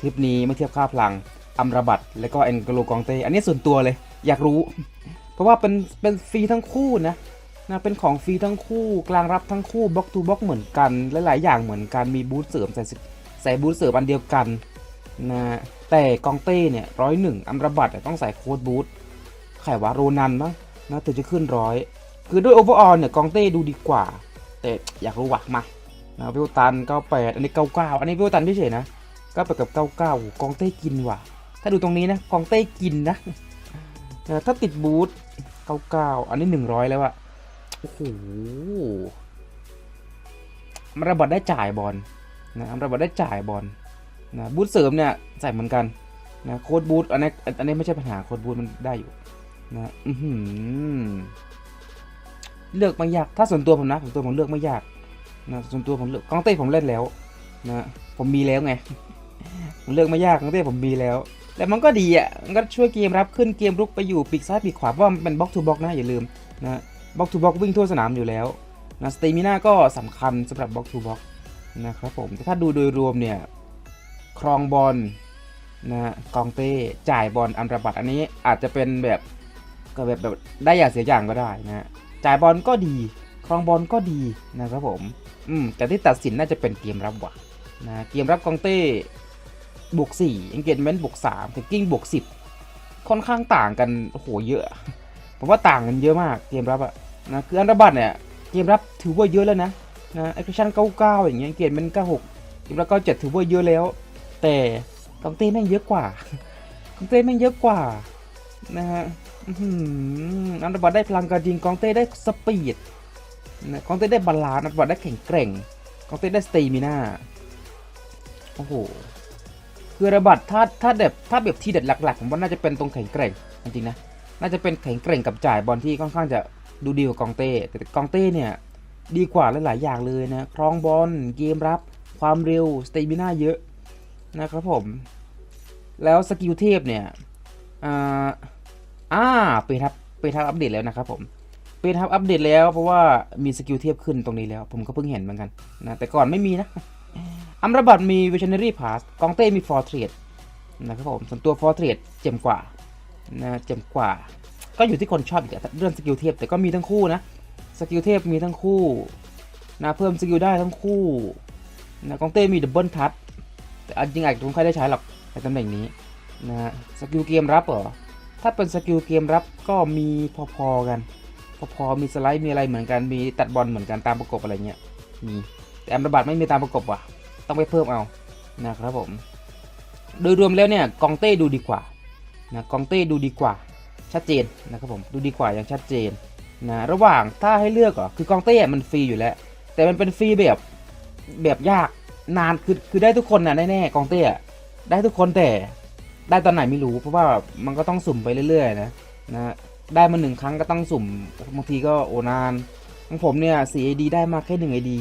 คลิปนี้มาเทียบค่าพลังอัมราบัตและก็แอนกโลกองเตอันนี้ส่วนตัวเลย อยากรู้ เพราะว่าเป็นเป็นฟรีทั้งคู่นะนะเป็นของฟรีทั้งคู่กลางรับทั้งคู่บล็อกทูบล็อกเหมือนกันหลายๆอย่างเหมือนกันมีบูทเสริมใส่ใส่บูทเสริมอันเดียวกันนะแต่กองเต้เนี่ยร้อยหนึ่งอัมราบัตต้องใส่โค้ดบูทไขวะโรนันมั้งนะถึงจะขึ้นร้อยคือด้วยโอเวอร์ออลเนี่ยกองเต้ดูดีกว่า แต่อยากรู้ว่ะมานะวิวตัน98อันนี้99อันนี้วิวตันเฉยนะ ก็ไปกับ99กองเต้กินว่ะ ถ้าดูตรงนี้นะกองเต้กินนะถ้าติดบูท99อันนี้100แล้วอะโอ้โหมันระบิดได้จ่ายบอลนะมันระบิดได้จ่ายบอลนะบูทเสริมเนี่ยใส่เหมือนกันนะโค้ดบูทอันนี้อันนี้ไม่ใช่ปัญหาโค้ดบูทมันได้อยู่นะอือหือเลือกไม่ยากถ้าส่วนตัวผมนะส่วนตัวผมเลือกไม่ยากนะส่วนตัวผมเลือกกองเต้ผมเล่นแล้วนะผมมีแล้วไง เลือกไม่ยากกองเต้ผมมีแล้ว แต่มันก็ดีอะ มันก็ช่วยเกมรับขึ้นเกมรุกไปอยู่ปีกซ้ายปีกขวาเพราะมันเป็นบล็อกทูบล็อกนะอย่าลืมนะบล็อกทูบล็อกวิ่งทั่วสนามอยู่แล้วนะสเตมิน่าก็สำคัญสำหรับบล็อกทูบล็อกนะครับผมแต่ถ้าดูโดยรวมเนี่ยครองบอลนะกองเต้จ่ายบอลอันระบัดอันนี้อาจจะเป็นแบบก็แบบแบบได้อย่างเสียอย่างก็ได้นะจ่ายบอลก็ดีครองบอลก็ดีนะครับผมอืมแต่ที่ตัดสินน่าจะเป็นเกมรับว่ะนะเกมรับกองเต้ บวก4 engagement บวก3แต่กิ้งบวก10 ค่อนข้างต่างกันโอ้โหเยอะผมว่าต่างกันเยอะมากเกมรับอะนะคืออันระบัดเนี่ยเกมรับถือว่าเยอะแล้วนะนะ action 99 อย่างเงี้ยเกมมัน96เกมรับ97ถือว่าเยอะแล้ว แต่กองเต้แม่งเยอะกว่ากองเต้แม่งเยอะกว่านะฮะอันระบัดได้พลังการยิงกองเต้ได้สปีดนะกองเต้ได้บาลานซ์อันระบัดได้แข็งแกร่งกองเต้ได้สเตมิน่าโอ้โห คือระบัดถ้าถ้าแบบถ้าแบบที่เด็ดหลักๆ ผมว่าน่าจะเป็นตรงแข็งแกร่งจริงๆนะน่าจะเป็นแข็งแกร่งกับจ่ายบอลที่ค่อนข้างจะดูดีกว่ากองเต้แต่กองเต้เนี่ยดีกว่าหลายๆอย่างเลยนะครองบอลเกมรับ ความเร็วสเตมิน่าเยอะนะครับผม แล้วสกิลเทพเนี่ยอ่าอ่าเปทับเป็นทับอัปเดตแล้วนะครับผมเป็นทับอัปเดตแล้วเพราะว่ามีสกิลเทพขึ้นตรงนี้แล้ว ผมก็เพิ่งเห็นเหมือนกันนะแต่ก่อนไม่มีนะ อัมรบัตมี Visionary Pass กองเต้มี For Trade นะครับผมส่วนตัว For Trade เจ๋มกว่านะเจ๋มกว่า ก็อยู่ที่คนชอบอีกเรื่องสกิลเทพแต่ก็มีทั้งคู่นะสกิลเทพมีทั้งคู่นะเพิ่มสกิลได้ทั้งคู่นะกองเต้มีดับเบิลทัชแต่อันจริงอาจจะไม่ค่อยได้ใช้หรอกในตำแหน่งนี้นะฮะสกิลเกมรับเหรอถ้าเป็นสกิลเกมรับก็มีพอๆกัน พอๆมีสไลด์มีอะไรเหมือนกันมีตัดบอลเหมือนกันตามประกบอะไรเงี้ยมีแต่อัมรบัตไม่มีตามประกบว่ะ ต้องไปเพิ่มเอานะครับผม โดยรวมแล้วเนี่ยกองเต้ดูดีกว่านะกองเต้ดูดีกว่าชัดเจนนะครับผมดูดีกว่าอย่างชัดเจนนะระหว่างถ้าให้เลือกเหรอคือกองเต้มันฟรีอยู่แล้ว แต่มันเป็นฟรีแบบแบบยากนานคือคือได้ทุกคนนะแน่ๆกองเต้ได้ทุกคนแต่ได้ตอนไหนไม่รู้ เพราะว่ามันก็ต้องสุ่มไปเรื่อยๆนะนะได้มาหนึ่งครั้งก็ต้องสุ่มบางทีก็โอนานของผมเนี่ยสีไอดีได้มาแค่หนึ่งไอดี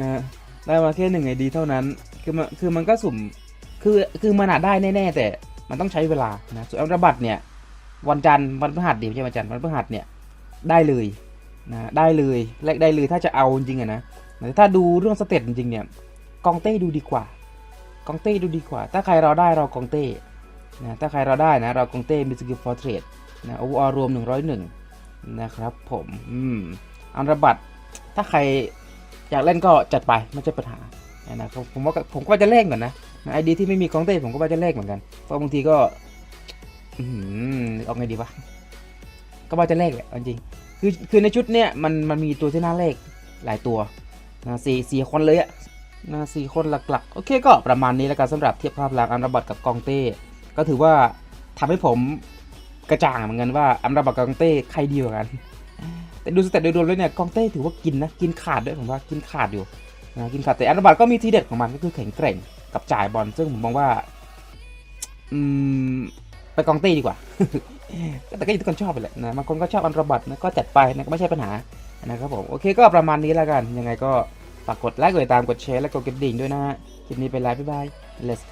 นะ ได้มาแค่หนึ่งไอดีเท่านั้น คือมันคือมันก็สุ่ม คือคือมันอาจได้แน่ๆแต่มันต้องใช้เวลานะส่วนอัลระบัตเนี่ยวันจันทร์วันพฤหัสดีไม่ใช่วันจันทร์วันพฤหัสเนี่ยได้เลยนะได้เลยแลกได้เลยถ้าจะเอาจริงๆอะนะแต่ถ้าดูเรื่องสเตตจริงเนี่ยกองเต้ดูดีกว่ากองเต้ดูดีกว่า ถ้าใครเราได้เรากองเต้นะถ้าใครเราได้นะเรากองเต้มีสกิลฟอร์เทรดนะโอเวอร์รวม 101 นะครับผมอืมอันระบัดถ้าใคร อยากเล่นก็จัดไปไม่ใช่ปัญหานะผมว่าผมก็จะแลกก่อนนะไอดีที่ไม่มีกองเต้ผมก็ว่าจะแลกเหมือนกันเพราะบางทีก็อืมเอาไงดีวะก็ว่าจะแลกแหละจริงคือคือในชุดเนี้ยมันมันมีตัวที่น่าแลกหลายตัวนะสี่สี่คนเลยอะนะสี่คนหลักๆ โอเคก็ประมาณนี้แล้วกันสำหรับเทียบภาพลักษณ์อันระบัดกับกองเต้ ก็ถือว่าทำให้ผมกระจ่างเหมือนกันว่าอันระบัดกับกองเต้ใครดีกว่ากัน แต่ดูสเตตโดยรวมแล้วเนี่ยกองเต้ถือว่ากินนะกินขาดด้วยผมว่ากินขาดอยู่นะกินขาดแต่อันระบัดก็มีทีเด็ดของมันก็คือแข็งแกร่งกับจ่ายบอลซึ่งผมมองว่า อืมไปกองเต้ดีกว่าแต่ก็อยู่ที่คนชอบไปแหละนะบางคนก็ชอบอันระบัดนะก็จัดไปนะก็ไม่ใช่ปัญหานะครับผมโอเคก็ประมาณนี้แล้วกันยังไงก็ฝากกดไลค์กดติดตามกดแชร์และกดกระดิ่งด้วยนะฮะคลิปนี้ไปไลฟ์บ๊ายบาย let's